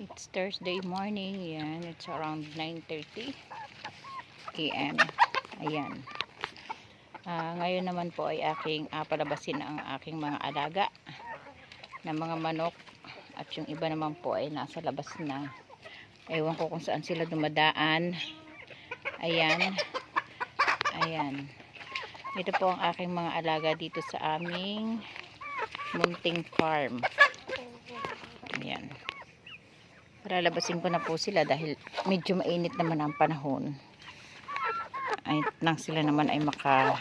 It's Thursday morning. Yan. It's around 9.30 a.m. Ayan. Ah, ngayon naman po ay aking ah, palabasin ang aking mga alaga na mga manok at yung iba naman po ay nasa labas na. Ewan ko kung saan sila dumadaan. Ayan. Ayan. Ito po ang aking mga alaga dito sa aming munting farm. Ayan. Lalabasin ko na po sila dahil medyo mainit naman ang panahon. Ay, nang sila naman ay maka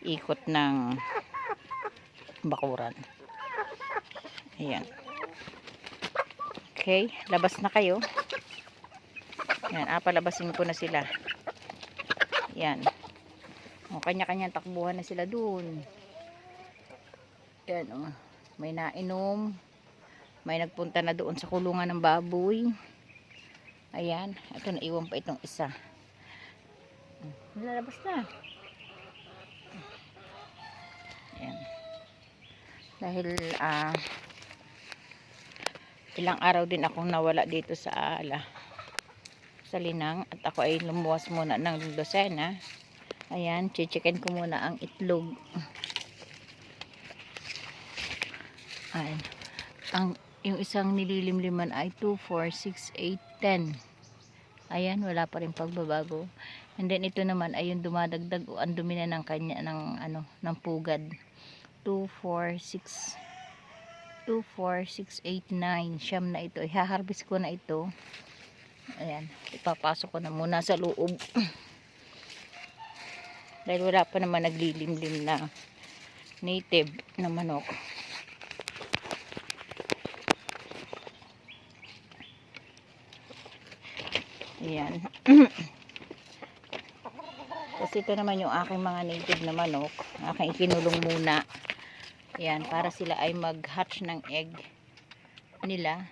ikot ng bakuran. Ayan. Okay, labas na kayo. Ayan, ah, palabasin ko na sila. Ayan. O, kanya-kanyang takbuhan na sila dun. Ayan, o. May nainom. May nagpunta na doon sa kulungan ng baboy. Ayan. Ito, naiwan pa itong isa. Lalabas na. Ayan. Dahil, ah, ilang araw din akong nawala dito sa ala sa linang at ako ay lumuwas muna ng Lucena ayan, chichikin ko muna ang itlog ayan ang, yung isang nililimliman ay 2, 4, 6, 8, 10 ayan, wala pa rin pagbabago. And then ito naman ay yung dumadagdag o ang dumi na ng kanya ng, ano, ng pugad. 2, 4, 6 2, 4, 6, 8, 9 siyam na ito, ihaharbis ko na ito. Ayan, ipapasok ko na muna sa loob. Dahil wala pa naman naglilimlim na native na manok ayan. Kasi ito naman yung aking mga native na manok. Aking ikinulong muna. Ayan, para sila ay mag hatch ng egg nila.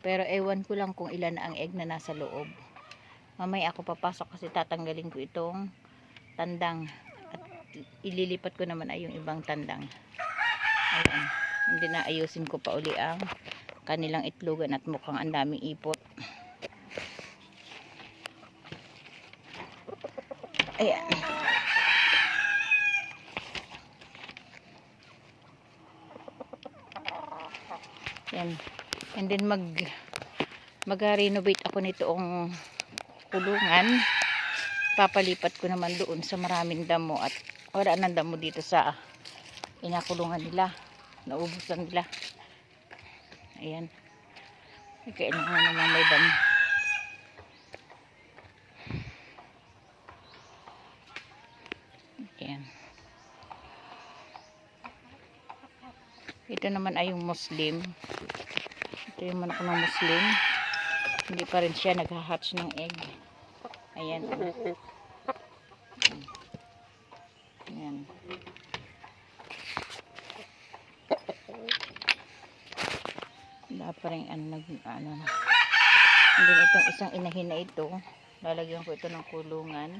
Pero ewan ko lang kung ilan ang egg na nasa loob. Mamaya ako papasok kasi tatanggalin ko itong tandang. At ililipat ko naman ay yung ibang tandang. Ayan hindi na ayusin ko pa uli ang kanilang itlogan at mukhang ang daming ipot ayan. Yan and then mag mag-renovate ako nitoong kulungan. Papalipat ko naman doon sa maraming damo at wala nang damo dito sa inakulungan nila. Naubusan nila. Ayan. Kailangan naman may damo ayan. Ito naman ay yung muslim. Ito yung manok ng muslim. Hindi pa rin siya nag-hatch ng egg. Ayan. Ayan. Wala pa rin ano, nag, ano na. Then itong isang inahin na ito. Lalagyan ko ito ng kulungan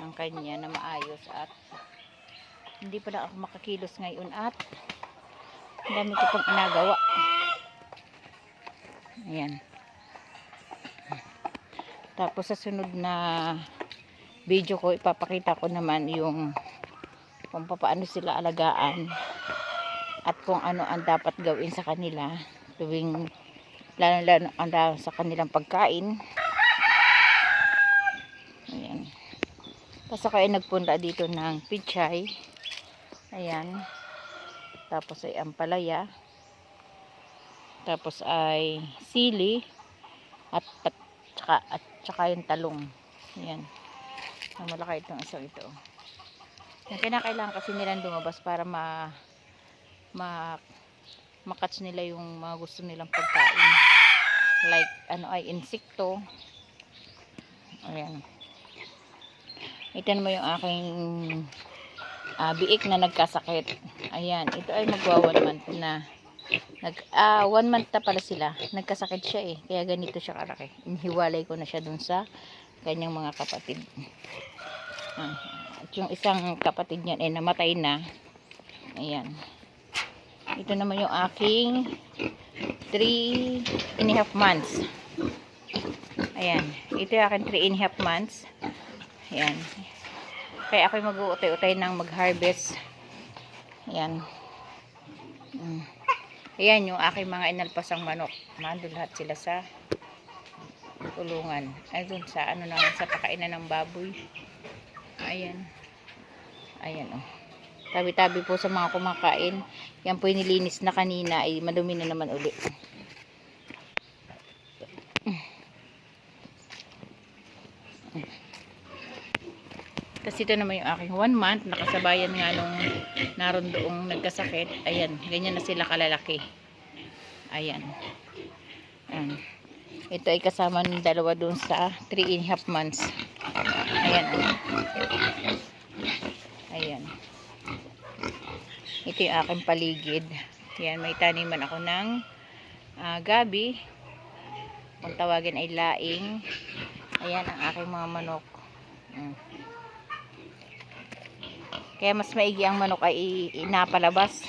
ng kanya na maayos at hindi pa na ako makakilos ngayon at dami ko pang inagawa. Ayan. Tapos sa sunod na video ko ipapakita ko naman yung kung paano sila alagaan at kung ano ang dapat gawin sa kanila tuwing lalo lalo ang sa kanilang pagkain tapos ay nagpunta dito ng pichay. Ayan. Tapos ay ampalaya. Tapos ay sili. At at tsaka, at tsaka yung talong. Ayan. Ang malaki itong isang ito. Yung kinakailangan kasi nilang lumabas para ma ma makatch nila yung mga gusto nilang pagkain. Like ano ay insekto. Ayan ito naman yung aking ah, biik na nagkasakit. Ayan ito ay magwa one month na. Nag ah one month na pala sila. Nagkasakit siya eh. Kaya ganito siya kalaki inihiwalay ko na siya dun sa kanyang mga kapatid. Ah, at yung isang kapatid niyan ay namatay na. Ayan. Ito naman yung aking 3 and a half months. Ayan. Ito yung aking 3 and a half months. Ayan. Kaya ako'y mag-uutay-utay ng mag-harvest. Ayan. Mm. Ayan yung aking mga inalpasang manok. Mando lahat sila sa kulungan. Ay dun sa ano na sa pakainan ng baboy. Ayan. Ayan oh. Tabi-tabi po sa mga kumakain. Yan po yung nilinis na kanina ay madumi na naman uli. Tapos ito naman yung aking one month. Nakasabayan nga nung naroon doong nagkasakit. Ayan, ganyan na sila kalalaki. Ayan. Ayan. Ito ay kasama ng dalawa doon sa 3 and a half months. Ayan. Ayan. Ito yung aking paligid. Ayan, may taniman ako ng ah, gabi. Kung tawagin ay laing. Ayan ang aking mga manok. Mm. Kaya mas maigi ang manok ay inapalabas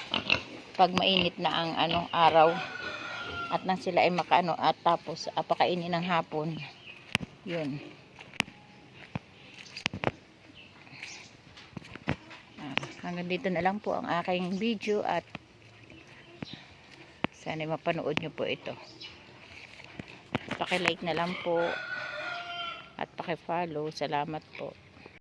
pag mainit na ang anong araw at nang sila ay makaano at tapos apakainin ng hapon. Yun. Ah, hanggang dito na lang po ang aking video at sana mapanood nyo po ito. Paki-like na lang po at paki-follow. Salamat po.